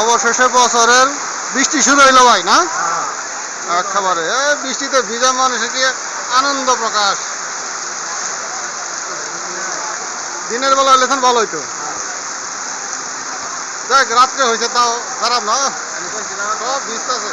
অবশেষে বছরের বৃষ্টি শুরু হইল ভাই না? একেবারে। এ বৃষ্টিতে ভিজা মানুষের কি আনন্দ প্রকাশ? দিনের বেলা হইলে ভালো হইতো। দেখ রাত্রে হয়েছে তাও খারাপ না। সব ভিজতেছে।